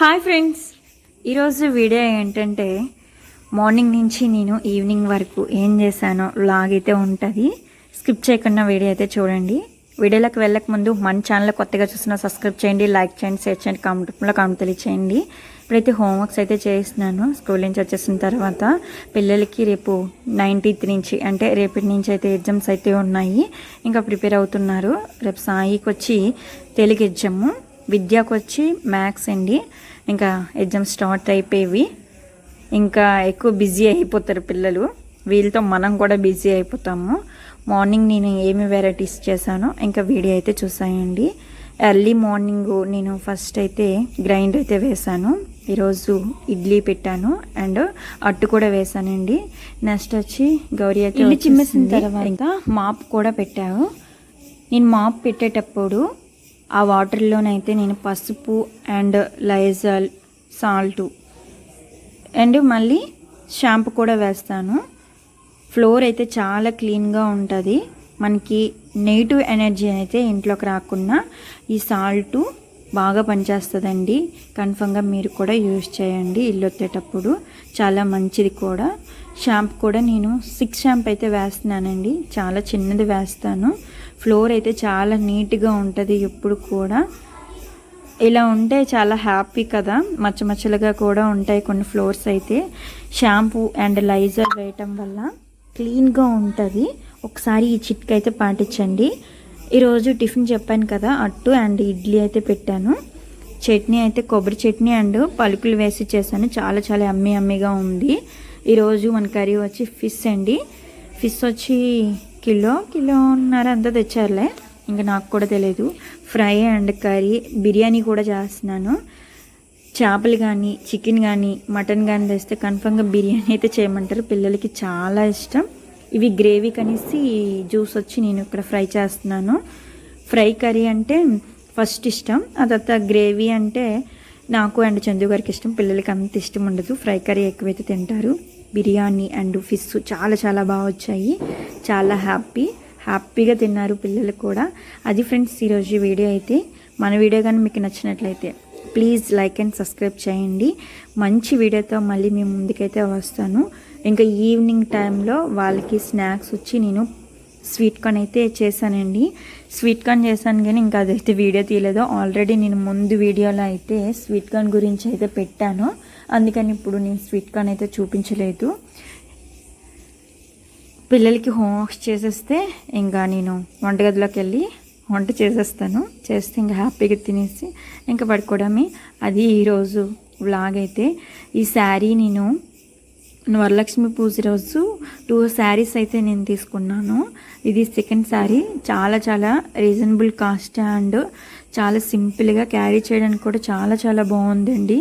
Hi friends ఈరోజు video ఏంటంటే morning నుంచి నేను ఈవినింగ్ వరకు ఏం చేశానో లాగ్ అయితే ఉంటుంది. స్కిప్ చేయకుండా వీడియో అయితే చూడండి. వీడియోలకు వెళ్ళక ముందు మన ఛానల్ కొత్తగా చూసిన సబ్స్క్రైబ్ చేయండి లైక్ చేయండి షేర్ చేయండి కామెంట్ రూపంలో కామెంట్ తెలియచేయండి. ఇప్పుడైతే హోంవర్క్స్ అయితే చేస్తున్నాను. స్కూల్ నుంచి వచ్చేసిన తర్వాత పిల్లలకి రేపు నైన్టీన్త్ నుంచి అంటే రేపటి నుంచి అయితే ఎగ్జామ్స్ అయితే ఉన్నాయి. ఇంకా ప్రిపేర్ అవుతున్నారు. రేపు సాయికి వచ్చి తెలుగు ఎగ్జాము విద్యకు వచ్చి మ్యాథ్స్ అండి. ఇంకా ఎగ్జామ్ స్టార్ట్ అయిపోయేవి. ఇంకా ఎక్కువ బిజీ అయిపోతారు పిల్లలు. వీళ్ళతో మనం కూడా బిజీ అయిపోతాము. మార్నింగ్ నేను ఏమి వెరైటీస్ చేశానో ఇంకా వీడియో అయితే చూసాయండి. ఎర్లీ మార్నింగ్ నేను ఫస్ట్ అయితే గ్రైండ్ అయితే వేశాను. ఈరోజు ఇడ్లీ పెట్టాను అండ్ అట్టు కూడా వేశానండి. నెక్స్ట్ వచ్చి గౌరీ అయితే చిమ్మేసిన. తర్వాత ఇంకా మాప్ కూడా పెట్టాను నేను మాప్ పెట్టేటప్పుడు ఆ వాటర్లోనైతే నేను పసుపు అండ్ లైజాల్ సాల్ట్. అండ్ మళ్ళీ షాంపూ కూడా వేస్తాను. ఫ్లోర్ అయితే చాలా క్లీన్గా ఉంటుంది. మనకి నెగిటివ్ ఎనర్జీ అయితే ఇంట్లోకి రాకుండా ఈ సాల్ట్ బాగా పనిచేస్తుందండి. కన్ఫర్మ్గా మీరు కూడా యూజ్ చేయండి ఇల్లు వచ్చేటప్పుడు చాలా మంచిది కూడా. షాంపూ కూడా నేను సిక్స్ షాంపూ అయితే వేస్తున్నానండి. చాలా చిన్నది వేస్తాను. ఫ్లోర్ అయితే చాలా నీట్గా ఉంటుంది ఎప్పుడు కూడా. ఇలా ఉంటే చాలా హ్యాపీ కదా. మచ్చ మచ్చలుగా కూడా ఉంటాయి కొన్ని ఫ్లోర్స్ అయితే. షాంపూ అండ్ లైజర్ వేయటం వల్ల క్లీన్గా ఉంటుంది. ఒకసారి ఈ చిట్కైతే పాటించండి. ఈరోజు టిఫిన్ చెప్పాను కదా అట్టు అండ్ ఇడ్లీ అయితే పెట్టాను. చట్నీ అయితే కొబ్బరి చట్నీ అండ్ పలుకులు వేసి చేశాను. చాలా చాలా అమ్మి అమ్మిగా ఉంది. ఈరోజు మన కర్రీ వచ్చి ఫిష్ అండి. ఫిష్ వచ్చి కిలో కిలోన్నర అంతా తెచ్చారులే. ఇంకా నాకు కూడా తెలియదు ఫ్రై అండ్ కర్రీ బిర్యానీ కూడా చేస్తున్నాను. చేపలు కానీ చికెన్ కానీ మటన్ కానీ తెస్తే కన్ఫర్మ్గా బిర్యానీ అయితే చేయమంటారు. పిల్లలకి చాలా ఇష్టం. ఇవి గ్రేవీ కనేసి జ్యూస్ వచ్చి నేను ఇక్కడ ఫ్రై చేస్తున్నాను. ఫ్రై కర్రీ అంటే ఫస్ట్ ఇష్టం ఆ తర్వాత గ్రేవీ అంటే నాకు అండ్ చందు గారికి ఇష్టం పిల్లలకి అంత ఇష్టం ఉండదు. ఫ్రై కర్రీ ఎక్కువైతే తింటారు. బిర్యానీ అండ్ ఫిష్ చాలా చాలా బాగా వచ్చాయి. చాలా హ్యాపీ హ్యాపీగా తిన్నారు పిల్లలు కూడా. అది ఫ్రెండ్స్ ఈరోజు వీడియో అయితే మన వీడియో కానీ మీకు నచ్చినట్లయితే ప్లీజ్ లైక్ అండ్ సబ్స్క్రైబ్ చేయండి. మంచి వీడియోతో మళ్ళీ మేము ముందుకైతే వస్తాను. ఇంకా ఈవినింగ్ టైంలో వాళ్ళకి స్నాక్స్ వచ్చి నేను స్వీట్ కార్న్ అయితే చేశానండి. స్వీట్ కార్న్ చేశాను కానీ ఇంకా అదైతే వీడియో తీయలేదు. ఆల్రెడీ నేను ముందు వీడియోలో అయితే స్వీట్ కార్న్ గురించి అయితే పెట్టాను. అందుకని ఇప్పుడు నేను స్వీట్ కార్న్ అయితే చూపించలేదు. పిల్లలకి హోంవర్క్స్ చేసేస్తే ఇంకా నేను వంటగదిలోకి వెళ్ళి వంట చేసేస్తాను. చేస్తే ఇంకా హ్యాపీగా తినేసి ఇంకా పడుకోవడమే. అది ఈరోజు వ్లాగ్ అయితే. ఈ శారీ నేను వరలక్ష్మి పూజ రోజు టూ శారీస్ అయితే నేను తీసుకున్నాను. ఇది సెకండ్ శారీ చాలా చాలా రీజనబుల్ కాస్ట్ అండ్ చాలా సింపుల్గా క్యారీ చేయడానికి కూడా చాలా చాలా బాగుందండి.